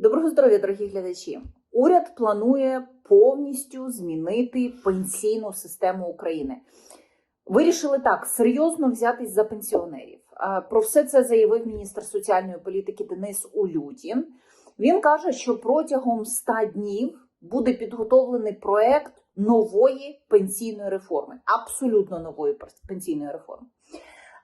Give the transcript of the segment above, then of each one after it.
Доброго здоров'я, дорогі глядачі. Уряд планує повністю змінити пенсійну систему України. Вирішили так серйозно взятись за пенсіонерів. Про все це заявив міністр соціальної політики Денис Улютін. Він каже, що протягом 100 днів буде підготовлений проект нової пенсійної реформи, абсолютно нової пенсійної реформи.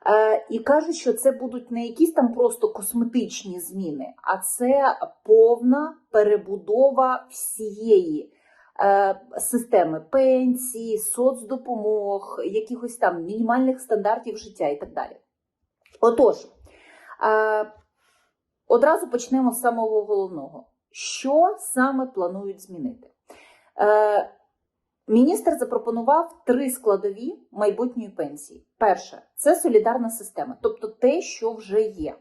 Е, І каже, що це будуть не якісь там просто косметичні зміни, а це повна перебудова всієї е, системи пенсії, соцдопомог, якихось там мінімальних стандартів життя і так далі. Отож, е, одразу почнемо з самого головного. Що саме планують змінити? Міністр запропонував три складові майбутньої пенсії. Перше це солідарна система, тобто те, що вже є.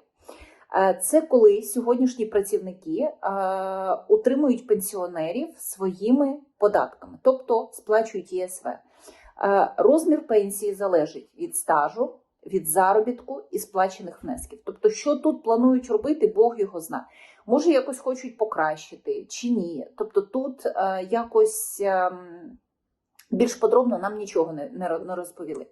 Е, Це коли сьогоднішні працівники е, утримують пенсіонерів своїми податками, тобто сплачують ЄСВ. Е, Розмір пенсії залежить від стажу, від заробітку і сплачених внесків. Тобто, що тут планують робити, Бог його зна. Може, якось хочуть покращити чи ні. Тобто, тут якось. Більш подробно нам нічого не розповіли.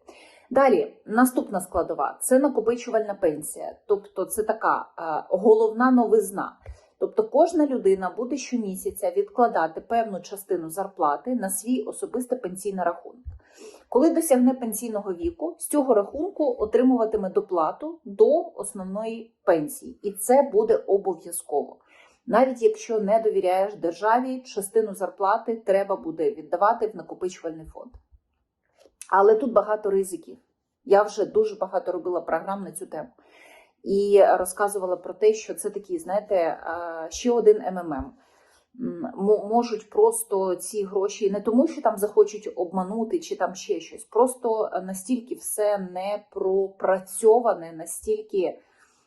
Далі, наступна складова це накопичувальна пенсія, тобто це така е, головна новизна. Тобто кожна людина буде щомісяця відкладати певну частину зарплати на свій особистий пенсійний рахунок. Коли досягне пенсійного віку, з цього рахунку отримуватиме доплату до основної пенсії, і це буде обов'язково. Навіть якщо не довіряєш державі, частину зарплати треба буде віддавати в накопичувальний фонд. Але тут багато ризиків. Я вже дуже багато робила програм на цю тему і розказувала про те, що це такий, знаєте, ще один МММ. Можуть просто ці гроші не тому, що там захочуть обманути чи там ще щось. Просто настільки все не пропрацьоване, настільки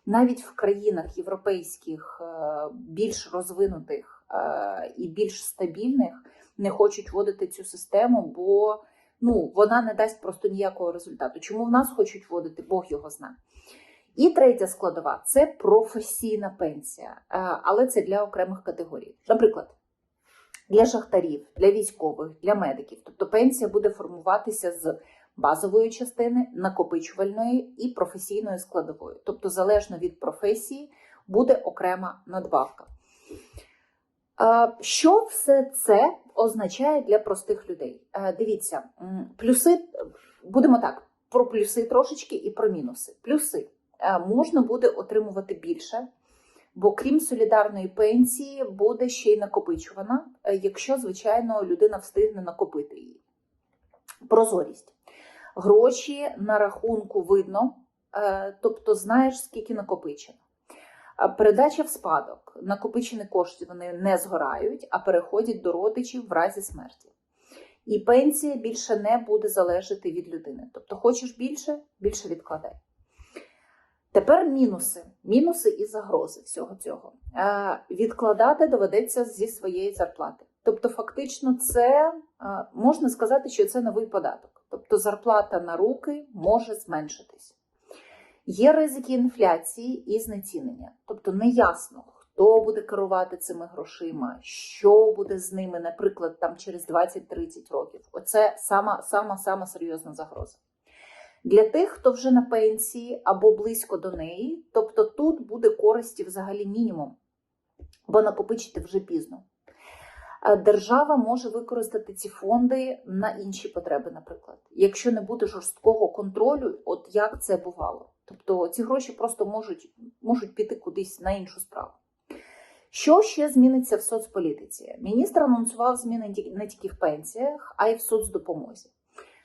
навіть в країнах європейських е, більш розвинутих е, і більш стабільних не хочуть вводити цю систему, бо ну, вона не дасть просто ніякого результату. Чому в нас хочуть вводити, Бог його знає. І третя складова це професійна пенсія, е, але це для окремих категорій. Наприклад, для шахтарів, для військових, для медиків. Тобто пенсія буде формуватися з базової частини, накопичувальної і професійної складової. Тобто, залежно від професії, буде окрема надбавка. Що все це означає для простих людей? Дивіться, плюси, будемо так, про плюси трошечки і про мінуси. Плюси можна буде отримувати більше, бо крім солідарної пенсії, буде ще й накопичувана, е, якщо, звичайно, людина встигне накопити її. Прозорість. Гроші на рахунку видно, е, тобто знаєш, скільки накопичено. Передача в спадок. Накопичені кошти вони не згорають, а переходять до родичів в разі смерті. І пенсія більше не буде залежати від людини. Тобто, хочеш більше, більше відкладай. Тепер мінуси. Мінуси і загрози всього цього. Е, Відкладати доведеться зі своєї зарплати. Тобто, фактично, це е, можна сказати, що це новий податок. Тобто зарплата на руки може зменшитись. Є ризики інфляції і знецінення. Тобто неясно, хто буде керувати цими грошима, що буде з ними, наприклад, там через 20-30 років. Оце сама, сама, сама серйозна загроза. Для тих, хто вже на пенсії або близько до неї, тобто тут буде користі взагалі мінімум, бо накопичити вже пізно. Е, Держава може використати ці фонди на інші потреби, наприклад, якщо не буде жорсткого контролю, от як це бувало. Тобто ці гроші просто можуть, можуть піти кудись на іншу справу. Що ще зміниться в соцполітиці? Міністр анонсував зміни не тільки в пенсіях, а й в соцдопомозі.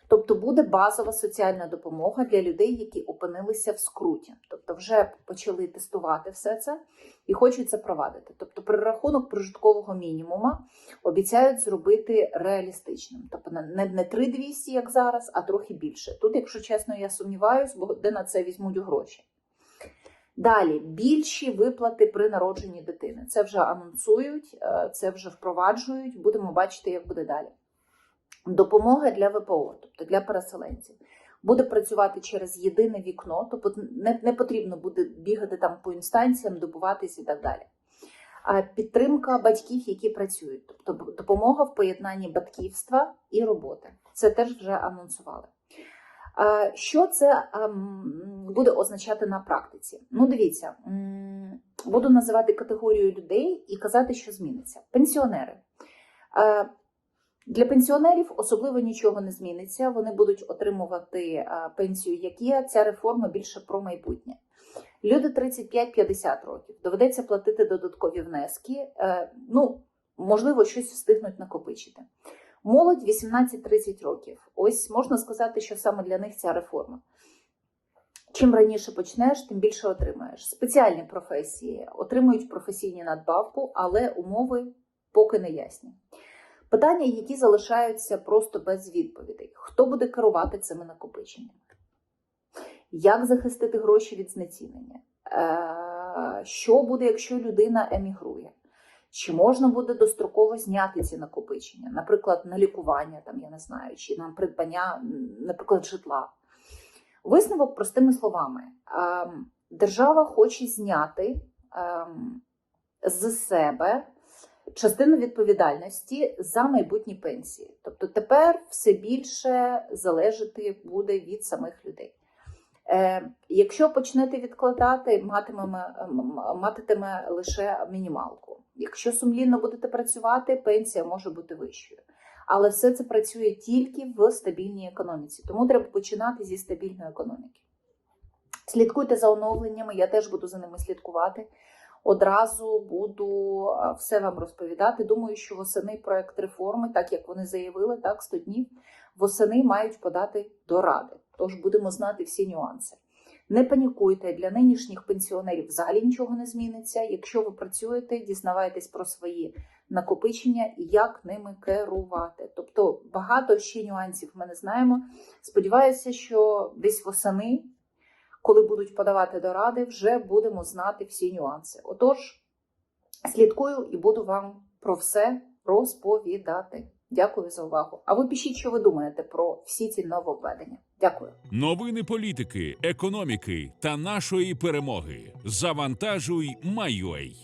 Тобто буде базова соціальна допомога для людей, які опинилися в скруті. Тобто вже почали тестувати все це і хочуть запровадити. Тобто перерахунок прожиткового мінімума обіцяють зробити реалістичним. Тобто не, не не 3200, як зараз, а трохи більше. Тут, якщо чесно, я сумніваюсь, бо де на це візьмуть гроші. Далі більші виплати при народженні дитини. Це вже анонсують, е, це вже впроваджують. Будемо бачити, як буде далі. Допомога для ВПО, тобто для переселенців, буде працювати через єдине вікно, тобто не, не потрібно буде бігати там по інстанціям, добуватись і так далі. а, підтримка батьків, які працюють, тобто допомога в поєднанні батьківства і роботи. Це теж вже анонсували. Що це буде означати на практиці? Ну, дивіться, буду називати категорію людей і казати, що зміниться. Пенсіонери. Для пенсіонерів особливо нічого не зміниться. Вони будуть отримувати е, пенсію, як є. Ця реформа більше про майбутнє. Люди 35-50 років доведеться платити додаткові внески. Е, Ну, можливо, щось встигнуть накопичити. Молодь 18-30 років. Ось можна сказати, що саме для них ця реформа. Чим раніше почнеш, тим більше отримаєш. Спеціальні професії отримують професійні надбавку, але умови поки не ясні. Питання, які залишаються просто без відповідей: хто буде керувати цими накопиченнями? Як захистити гроші від знецінення? Е, Що буде, якщо людина емігрує? Чи можна буде достроково зняти ці накопичення, наприклад, на лікування, там я не знаю, чи на придбання, наприклад, житла? Висновок простими словами: Ем, держава хоче зняти ем, з себе частину відповідальності за майбутні пенсії. Тобто тепер все більше залежати буде від самих людей. Е, якщо почнете відкладати, матиме, лише мінімалку. Якщо сумлінно будете працювати, пенсія може бути вищою. Але все це працює тільки в стабільній економіці. Тому треба починати зі стабільної економіки. Слідкуйте за оновленнями, я теж буду за ними слідкувати. Одразу буду все вам розповідати. Думаю, що восени проект реформи, так як вони заявили, так 100 днів, восени мають подати до ради. Тож будемо знати всі нюанси. Не панікуйте, для нинішніх пенсіонерів взагалі нічого не зміниться. Якщо ви працюєте, дізнавайтесь про свої накопичення і як ними керувати. Тобто багато ще нюансів ми не знаємо. Сподіваюся, що десь восени, коли будуть подавати до ради, вже будемо знати всі нюанси. Отож, слідкую і буду вам про все розповідати. Дякую за увагу. А ви пишіть, що ви думаєте про всі ці нововведення. Дякую. Новини політики, економіки та нашої перемоги. Завантажуй, Майой.